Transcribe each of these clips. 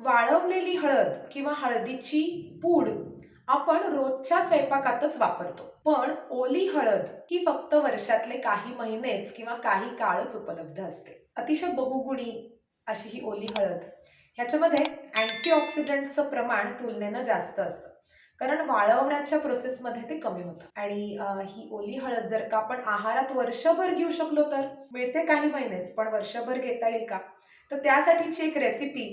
वाळवलेली हळद किंवा हळदीची पूड आपण रोजच्या स्वयंपाकातच वापरतो. पण ओली हळद ही फक्त वर्षातले काही महिनेच किंवा काही काळच उपलब्ध असते. अतिशय बहुगुणी अशी ही ओली हळद. ह्याच्यामध्ये अँटीऑक्सिडंटचं प्रमाण तुलनेनं जास्त असतं. कारण वाळवण्याच्या प्रोसेसमध्ये ते कमी होतं. आणि ही ओली हळद जर का आपण आहारात वर्षभर घेऊ शकलो तर? मिळते काही महिनेच पण वर्षभर घेता येईल का? तर त्यासाठीची एक रेसिपी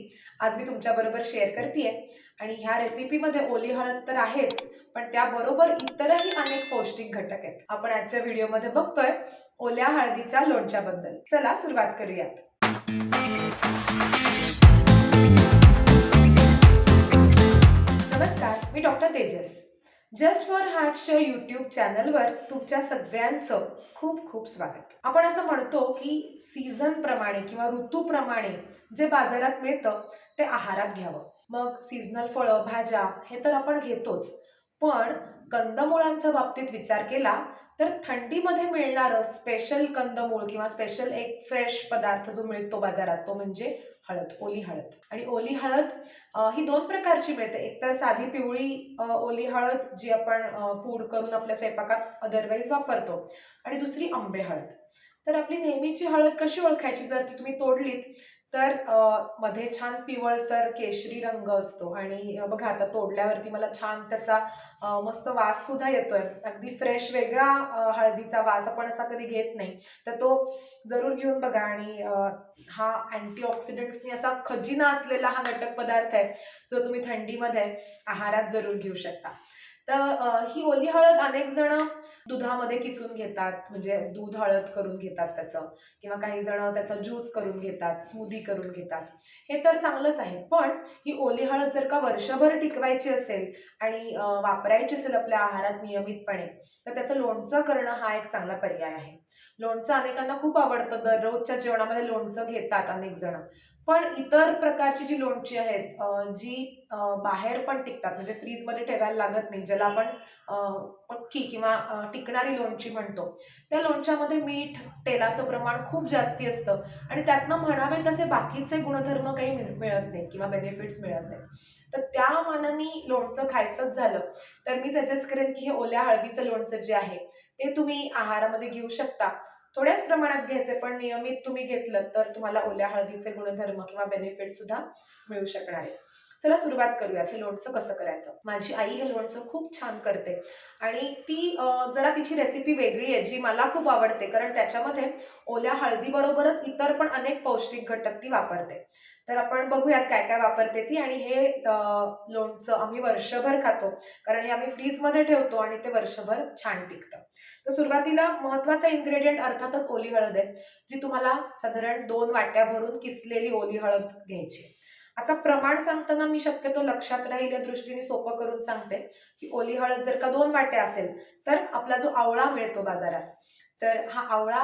आज मी तुमच्याबरोबर शेअर करते आणि ह्या रेसिपीमध्ये ओली हळद तर आहेच पण त्याबरोबर इतरही अनेक पौष्टिक घटक आहेत. आपण आजच्या व्हिडिओमध्ये बघतोय ओल्या हळदीच्या लोणच्याबद्दल चला सुरुवात करूयात. नमस्कार मी डॉक्टर तेजस. जस्ट फॉर हार्टच्या युट्यूब चॅनलवर तुमच्या सगळ्यांचं खूप खूप स्वागत. आपण असं म्हणतो की सीझन प्रमाणे किंवा ऋतूप्रमाणे जे बाजारात मिळतं ते आहारात घ्यावं. मग सीझनल फळं भाज्या हे तर आपण घेतोच. पण कंदमुळांच्या बाबतीत विचार केला तर थंडीमध्ये मिळणारं स्पेशल कंदमूळ किंवा स्पेशल एक फ्रेश पदार्थ जो मिळतो बाजारात तो म्हणजे हळद ओली हळद. आणि ओली हळद ही दोन प्रकारची मिळते. एक तर साधी पिवळी ओली हळद जी आपण पूड करून आपल्या स्वयंपाकात अदरवाईज वापरतो. आणि दुसरी आंबे हळद. तर आपली नेहमीची हळद कशी ओळखायची? जर ती तुम्ही तोडलीत तर मध्ये छान पिवळसर केशरी रंग असतो आणि बघा आता तोडल्यावरती मला छान त्याचा मस्त वास सुद्धा येतोय. अगदी फ्रेश वेगळा हळदीचा वास आपण असा कधी घेत नाही. तर तो जरूर घेऊन बघा आणि हा अँटीऑक्सिडंट्सनी असा खजिना असलेला हा घटक पदार्थ आहे जो तुम्ही थंडीमध्ये आहारात जरूर घेऊ शकता. तर ही ओली हळद अनेक जण दुधामध्ये किसून घेतात म्हणजे दूध हळद करून घेतात त्याचं किंवा काही जण त्याचा ज्यूस करून घेतात स्मूदी करून घेतात. हे तर चांगलंच आहे पण ही ओली हळद जर का वर्षभर टिकवायची असेल आणि वापरायची असेल आपल्या आहारात नियमितपणे तर त्याचं लोणचं करणं हा एक चांगला पर्याय आहे. लोणचं अनेकांना खूप आवडतं दररोजच्या जेवणामध्ये लोणचं घेतात अनेक जण. पण इतर प्रकारची जी लोणची आहेत जी बाहेर पण टिकतात म्हणजे फ्रीजमध्ये ठेवायला लागत नाही ज्याला आपण पक्की किंवा टिकणारी लोणची म्हणतो त्या लोणच्यामध्ये मीठ तेलाचं प्रमाण खूप जास्ती असतं आणि त्यातनं म्हणावे तसे बाकीचे गुणधर्म काही मिळ- मिळत नाहीत किंवा बेनिफिट्स मिळत नाहीत. तर त्या मानाने लोणचं खायचंच झालं. तर मी सजेस्ट करेन की हे ओल्या हळदीचं लोणचं जे आहे ते तुम्ही आहारामध्ये घेऊ शकता. थोड्याच प्रमाणात घ्यायचे पण नियमित तुम्ही घेतलं तर तुम्हाला ओल्या हळदीचे गुणधर्म किंवा बेनिफिट सुद्धा मिळू शकणार आहे. चला सुरुवात करूयात हे लोणचं कसं करायचं? माझी आई हे लोणचं खूप छान करते. आणि ती जरा तिची रेसिपी वेगळी आहे जी मला खूप आवडते कारण त्याच्यामध्ये ओल्या हळदीबरोबरच इतर पण अनेक पौष्टिक घटक ती वापरते. तर आपण बघूयात काय काय वापरते ती आणि हे लोणचं आम्ही वर्षभर खातो कारण हे आम्ही फ्रीजमध्ये ठेवतो आणि ते वर्षभर छान टिकतं. तर सुरुवातीला महत्त्वाचा इन्ग्रेडियंट अर्थातच ओली हळद आहे जी तुम्हाला साधारण दोन वाट्या भरून किसलेली ओली हळद घ्यायची आता प्रमाण सांगताना मी शक्यतो लक्षात राहील या दृष्टीने सोपं करून सांगते की ओली हळद जर का दोन वाट्या असेल तर आपला जो आवळा मिळतो बाजारात तर हा आवळा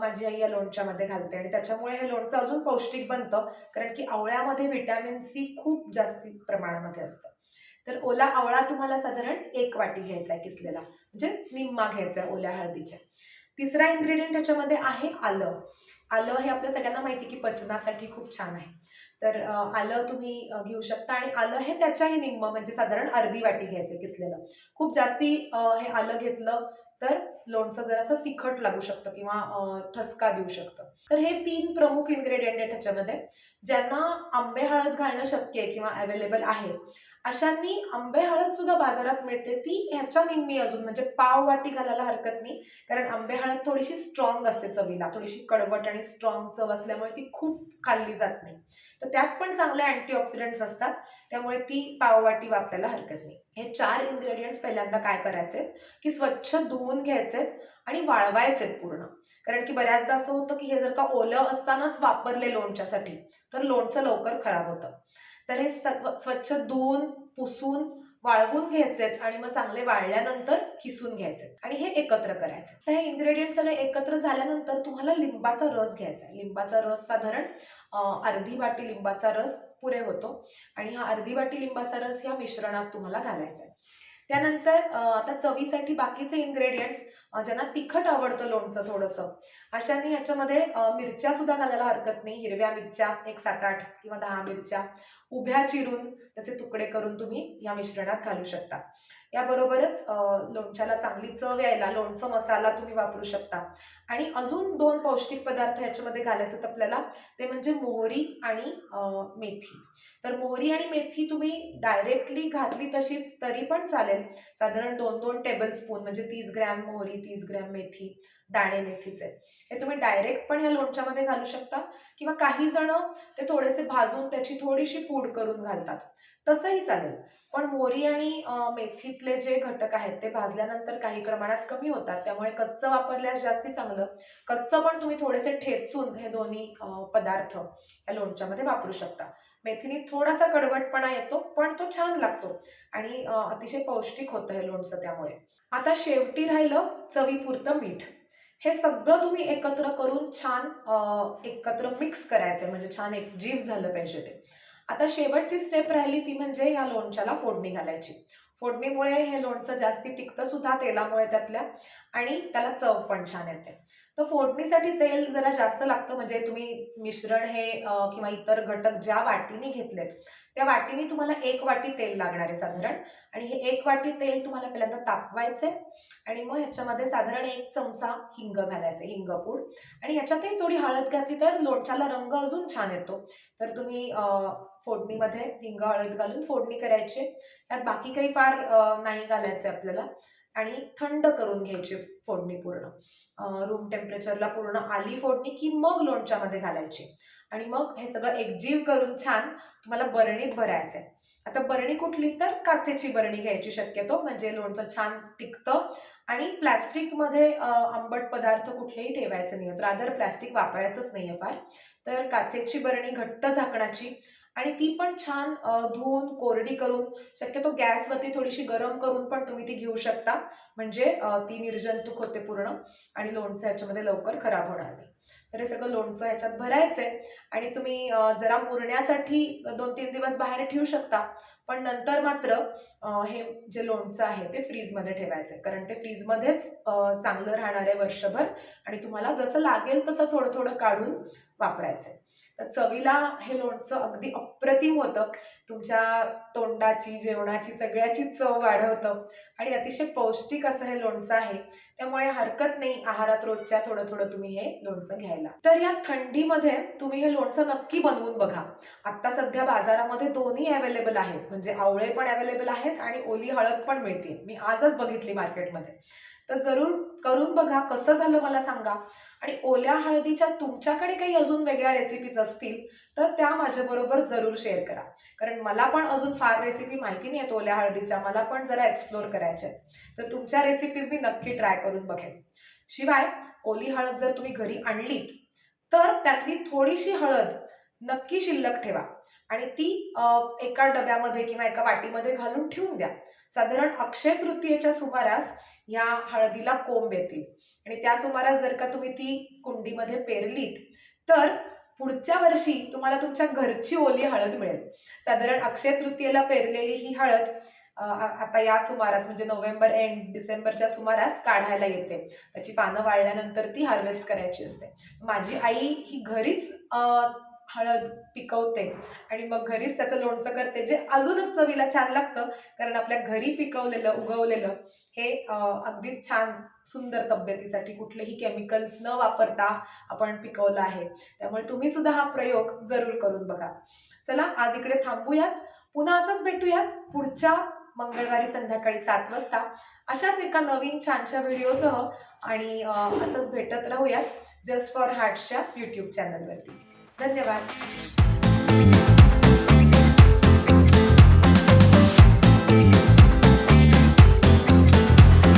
माझी आई या लोणच्यामध्ये घालते आणि त्याच्यामुळे हे लोणचं अजून पौष्टिक बनतं कारण की आवळ्यामध्ये व्हिटॅमिन सी खूप जास्ती प्रमाणामध्ये असतं. तर ओला आवळा तुम्हाला साधारण एक वाटी घ्यायचा आहे किसलेला म्हणजे निम्मा घ्यायचा आहे ओल्या हळदीच्या. तिसरा इन्ग्रेडियंट त्याच्यामध्ये आहे आलं. आलं हे आपल्या सगळ्यांना माहिती की पचनासाठी खूप छान आहे. तर आलं तुम्ही घेऊ शकता आणि आलं हे त्याच्याही निम्म म्हणजे साधारण अर्धी वाटी घ्यायचं किसलेलं. खूप जास्ती हे आलं घेतलं तर लोणचं जरासं तिखट लागू शकतं किंवा ठसका देऊ शकतं. तर हे तीन प्रमुख इन्ग्रेडियंट आहेत ह्याच्यामध्ये. ज्यांना आंबे हळद घालणं शक्य आहे किंवा अवेलेबल आहे अशांनी आंबे हळद सुद्धा बाजारात मिळते. ती ह्याच्या निम्मी अजून म्हणजे पाव वाटी घालायला हरकत नाही. कारण आंबे हळद थोडीशी स्ट्रॉंग असते चवीला. थोडीशी कडवट आणि स्ट्रॉंग चव असल्यामुळे ती खूप खाल्ली जात नाही. तर त्यात पण चांगले अँटीऑक्सिडंट्स असतात. त्यामुळे ती पाववाटी वापरायला हरकत नाही. हे चार इन्ग्रेडियंट्स पहिल्यांदा काय करायचे? की स्वच्छ धुवून घ्यायचे आणि वाळवायचे पूर्ण. कारण की बऱ्याचदा असं होतं की हे जर का ओलं असतानाच वापरले लोणच्यासाठी तर लोणचं लवकर खराब होतं. तर हे सग- स्वच्छ धुवून पुसून वाळवून घ्यायचेत आणि मग चांगले वाळल्यानंतर किसून घ्यायचे आणि हे एकत्र करायचं तर हे इन्ग्रेडियंट सगळे एकत्र झाल्यानंतर तुम्हाला लिंबाचा रस घ्यायचा आहे. लिंबाचा रस साधारण अर्धी वाटी लिंबाचा रस पुरे होतो आणि हा अर्धी वाटी लिंबाचा रस ह्या मिश्रणात तुम्हाला घालायचा आहे. त्यानंतर आता चवीसाठी बाकीचे इन्ग्रेडियंट्स ज्यांना तिखट आवडतं लोणचं थोडंसं अशांनी ह्याच्यामध्ये मिरच्या सुद्धा घालायला हरकत नाही. हिरव्या मिरच्या एक सात आठ किंवा दहा मिरच्या उभ्या चिरून त्याचे तुकडे करून तुम्ही या मिश्रणात घालू शकता. याबरोबरच लोणच्याला चांगली चव यायला लोणचं मसाला तुम्ही वापरू शकता. आणि अजून दोन पौष्टिक पदार्थ याच्यामध्ये घालायचे आहेत आपल्याला. ते म्हणजे मोहरी आणि मेथी. तर मोहरी आणि मेथी तुम्ही डायरेक्टली घातली तशीच तरी पण चालेल. साधारण दोन दोन टेबल स्पून म्हणजे तीस ग्रॅम मोहरी तीस ग्रॅम मेथी दाणे मेथीचे. हे तुम्ही डायरेक्ट पण या लोणच्यामध्ये घालू शकता. किंवा काही जण ते थोडेसे भाजून त्याची थोडीशी पूड करून घालतात. तसंही चालेल. पण मोहरी आणि मेथीतले जे घटक आहेत ते भाजल्यानंतर काही प्रमाणात कमी होतात. त्यामुळे कच्चं वापरल्यास जास्ती चांगलं. कच्चं पण तुम्ही थोडेसे ठेचून हे दोन्ही पदार्थ या लोणच्यामध्ये वापरू शकता. मेथीने थोडासा कडवटपणा येतो पण तो छान लागतो. आणि अतिशय पौष्टिक होतं हे लोणचं त्यामुळे. आता शेवटी राहिलं चवीपुरतं मीठ. हे सगळं तुम्ही एकत्र करून छान एकत्र मिक्स करायचं म्हणजे छान एक जीव झालं पाहिजे ते. आता शेवटची स्टेप राहिली ती म्हणजे या लोणच्याला फोडणी घालायची. फोडणीमुळे हे लोणचं जास्ती टिकतं सुद्धा तेलामुळे त्यातल्या आणि त्याला चव पण छान येते. तर फोडणीसाठी तेल जरा जास्त लागतं म्हणजे तुम्ही मिश्रण हे किंवा इतर घटक ज्या वाटीने घेतलेत त्या वाटीने तुम्हाला एक वाटी तेल लागणार आहे साधारण. आणि हे एक वाटी तेल तुम्हाला पहिल्यांदा तापवायचे आणि मग ह्याच्यामध्ये साधारण एक चमचा हिंग घालायचे हिंगपूड आणि ह्याच्यातही थोडी हळद घातली तर लोणच्याला रंग अजून छान येतो. तर तुम्ही फोडणीमध्ये हिंग हळद घालून फोडणी करायची. त्यात बाकी काही फार नाही घालायचे आपल्याला. आणि थंड करून घ्यायची फोडणी पूर्ण. रूम टेम्परेचरला पूर्ण आली फोडणी की मग लोणच्यामध्ये घालायची. आणि मग हे सगळं एकजीव करून छान तुम्हाला बरणीत भरायचं आहे आता बरणी कुठली तर काचेची बरणी घ्यायची शक्यतो म्हणजे लोणचं छान टिकतं आणि प्लॅस्टिकमध्ये आंबट पदार्थ कुठलेही ठेवायचे नाही रादर प्लॅस्टिक वापरायचंच नाही आहे फार. तर काचेची बरणी घट्ट झाकणाची आणि ती पण छान धुवून कोरडी करून शक्यतो गॅसवरती थोडीशी गरम करून पण तुम्ही ती घेऊ शकता. म्हणजे ती निर्जंतुक होते पूर्ण आणि लोणचं ह्याच्यामध्ये लवकर खराब होणार नाही. तर हे सगळं लोणचं ह्याच्यात भरायचंय आणि तुम्ही जरा मुरण्यासाठी दोन तीन दिवस बाहेर ठेवू शकता. पण नंतर मात्र हे जे लोणचं आहे ते फ्रीजमध्ये ठेवायचं आहे कारण ते फ्रीजमध्येच चांगलं राहणार आहे वर्षभर आणि तुम्हाला जसं लागेल तसं थोडं थोडं काढून वापरायचं आहे चवीला हे लोणचं अगदी अप्रतिम होतं. तुमच्या तोंडाची जेवणाची सगळ्याची चव वाढवतं. आणि अतिशय पौष्टिक असं हे लोणचं आहे. त्यामुळे हरकत नाही आहारात रोजच्या थोडं थोडं तुम्ही हे लोणचं घ्यायला. तर या थंडीमध्ये तुम्ही हे लोणचं नक्की बनवून बघा. आता सध्या बाजारामध्ये दोन्ही अवेलेबल आहेत. म्हणजे आवळे पण अवेलेबल आहेत आणि ओली हळद पण मिळते. मी आजच बघितली मार्केटमध्ये तर जरूर करून बघा कसं झालं मला सांगा. आणि ओल्या हळदीच्या तुमच्याकडे काही अजून वेगळ्या रेसिपीज असतील तर त्या माझ्याबरोबर जरूर शेअर करा. कारण मला पण अजून फार रेसिपी माहिती नाही आहेत ओल्या हळदीच्या मला पण जरा एक्सप्लोअर करायच्या आहेत. तर तुमच्या रेसिपीज मी नक्की ट्राय करून बघेन. शिवाय ओली हळद जर तुम्ही घरी आणलीत तर त्यातली थोडीशी हळद नक्की शिल्लक ठेवा. आणि ती एका डब्यामध्ये किंवा एका वाटीमध्ये घालून ठेवून द्या. साधारण अक्षय तृतीयेच्या सुमारास या हळदीला कोंब येतील. आणि त्या सुमारास जर का तुम्ही ती कुंडीमध्ये पेरलीत तर पुढच्या वर्षी तुम्हाला तुमच्या घरची ओली हळद मिळेल. साधारण अक्षय तृतीयेला पेरलेली ही हळद आता या सुमारास म्हणजे नोव्हेंबर एंड डिसेंबरच्या सुमारास काढायला येते. त्याची पानं वाळल्यानंतर ती हार्वेस्ट करायची असते. माझी आई ही घरीच हळद पिकवते. आणि मग घरीच त्याचं लोणचं करते जे अजूनच चवीला छान लागतं कारण आपल्या घरी पिकवलेलं उगवलेलं हे अगदी छान सुंदर तब्येतीसाठी कुठलेही केमिकल्स न वापरता आपण पिकवलं आहे. त्यामुळे तुम्ही सुद्धा हा प्रयोग जरूर करून बघा. चला आज इकडे थांबूयात. पुन्हा असंच भेटूयात पुढच्या मंगळवारी संध्याकाळी सात वाजता. अशाच एका नवीन छानशा व्हिडिओसह आणि असंच भेटत राहूयात जस्ट फॉर हार्ट्सच्या यूट्यूब चॅनलवरती धन्यवाद.